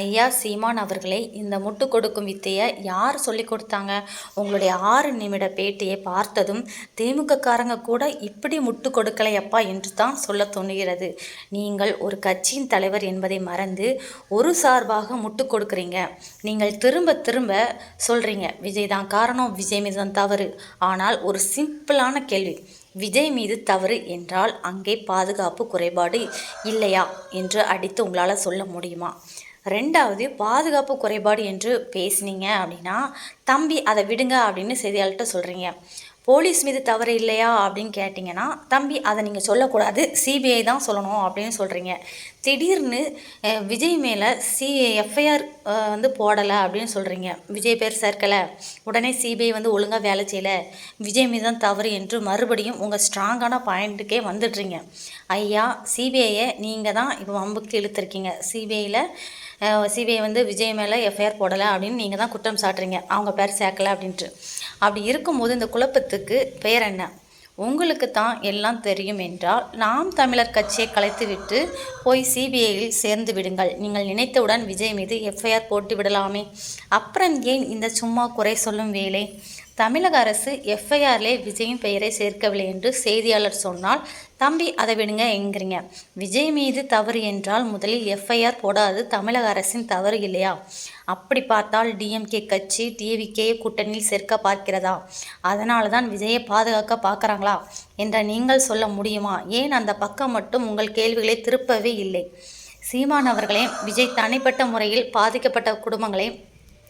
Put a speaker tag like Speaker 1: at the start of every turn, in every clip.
Speaker 1: ஐயா சீமான் அவர்களே இந்த முட்டு கொடுக்கும் வித்தையை யார் சொல்லி கொடுத்தாங்க? உங்களுடைய ஆறு நிமிட பேட்டியை பார்த்ததும் திமுககாரங்க கூட இப்படி முட்டு கொடுக்கலையப்பா என்று தான் சொல்ல தோணுகிறது. நீங்கள் ஒரு கட்சியின் தலைவர் என்பதை மறந்து ஒரு சார்பாக முட்டு கொடுக்குறீங்க. நீங்கள் திரும்ப திரும்ப சொல்கிறீங்க விஜய் தான் காரணம் விஜய் மீது தான் தவறு. ஆனால் ஒரு சிம்பிளான கேள்வி விஜய் மீது தவறு என்றால் அங்கே பாதுகாப்பு குறைபாடு இல்லையா? என்று அடித்து உங்களால் சொல்ல முடியுமா? ரெண்டாவது பாதுகாப்பு குறைபாடு என்று பேசுனீங்க அப்படின்னா தம்பி அதை விடுங்க அப்படின்னு செய்தியாளர்கிட்ட சொல்கிறீங்க போலீஸ் மீது தவறு இல்லையா? அப்படின்னு கேட்டிங்கன்னா தம்பி அதை நீங்கள் சொல்லக்கூடாது. சிபிஐ தான் சொல்லணும் அப்படின்னு சொல்கிறீங்க திடீர்னு விஜய் மேலே சி எஃப்ஐஆர் வந்து போடலை அப்படின்னு சொல்கிறீங்க விஜய் பேர் சேர்க்கலை. உடனே சிபிஐ வந்து ஒழுங்காக வேலை செய்யலை. விஜய் மீது தான் தவறு என்று மறுபடியும் உங்கள் ஸ்ட்ராங்கான பாயிண்ட்டுக்கே வந்துடுறீங்க. ஐயா சிபிஐயை நீங்கள் தான் இப்போ வம்புக்கு இழுத்துருக்கீங்க. சிபிஐயில் சிபிஐ வந்து விஜய் மேலே எஃப்ஐஆர் போடலை அப்படின்னு நீங்கள் தான் குற்றம் சாட்டுறீங்க. அவங்க பேர் சேர்க்கலை அப்படின்ட்டு. அப்படி இருக்கும்போது இந்த குழப்பத்துக்கு பெயர் என்ன? உங்களுக்கு தான் எல்லாம் தெரியும் என்றால் நாம் தமிழர் கட்சியை கலைத்துவிட்டு போய் சிபிஐயில் சேர்ந்து விடுங்கள். நீங்கள் நினைத்தவுடன் விஜய் மீது எஃப்ஐஆர் போட்டு விடலாமே. அப்புறம் ஏன் இந்த சும்மா குறை சொல்லும் வேலை? தமிழக அரசு எஃப்ஐஆர்லே விஜயின் பெயரை சேர்க்கவில்லை என்று செய்தியாளர் சொன்னால் தம்பி அதை விடுங்க என்கிறீங்க. விஜய் மீது தவறு என்றால் முதலில் எஃப்ஐஆர் போடாது தமிழக அரசின் தவறு இல்லையா? அப்படி பார்த்தால் டிஎம்கே கட்சி டிவிகே கூட்டணியில் சேர்க்க பார்க்கிறதா? அதனால தான் விஜயை பாதுகாக்க பார்க்குறாங்களா? என்ற நீங்கள் சொல்ல முடியுமா? ஏன் அந்த பக்கம் மட்டும் உங்கள் கேள்விகளை திருப்பவே இல்லை? சீமான் அவர்களே விஜய் தனிப்பட்ட முறையில் பாதிக்கப்பட்ட குடும்பங்களை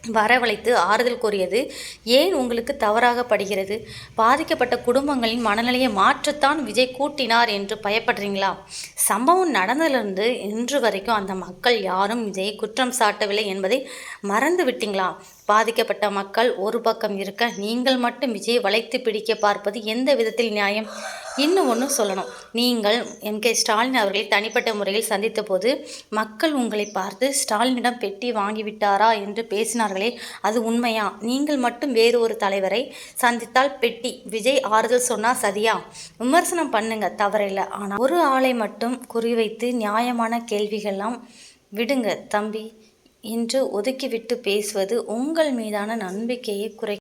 Speaker 1: வரவழைத்து ஆறுதல் கூறியது ஏன் உங்களுக்கு தவறாக படுகிறது? பாதிக்கப்பட்ட குடும்பங்களின் மனநிலையை மாற்றத்தான் விஜய் கூட்டினார் என்று பயப்படுறீங்களா? சம்பவம் நடந்ததிலிருந்து இன்று வரைக்கும் அந்த மக்கள் யாரும் விஜயை குற்றம் சாட்டவில்லை என்பதை மறந்து விட்டீங்களா பாதிக்கப்பட்ட மக்கள் ஒரு பக்கம் இருக்க நீங்கள் மட்டும் விஜய் வளைத்து பிடிக்க பார்ப்பது எந்த விதத்தில் நியாயம்? இன்னும் ஒன்று சொல்லணும். நீங்கள் எம். கே. ஸ்டாலின் அவர்களை தனிப்பட்ட முறையில் சந்தித்த போது மக்கள் உங்களை பார்த்து ஸ்டாலினிடம் பெட்டி வாங்கிவிட்டாரா என்று பேசினார்களே அது உண்மையா? நீங்கள் மட்டும் வேறு ஒரு தலைவரை சந்தித்தால் பெட்டி விஜய் ஆறுதல் சொன்னால் சதியா? விமர்சனம் பண்ணுங்க தவறில்லை. ஆனால் ஒரு ஆளை மட்டும் குறிவைத்து நியாயமான கேள்விகள்லாம் விடுங்க தம்பி. என்று ஒதுக்கிவிட்டு பேசுவது உங்கள் மீதான நம்பிக்கையை குறை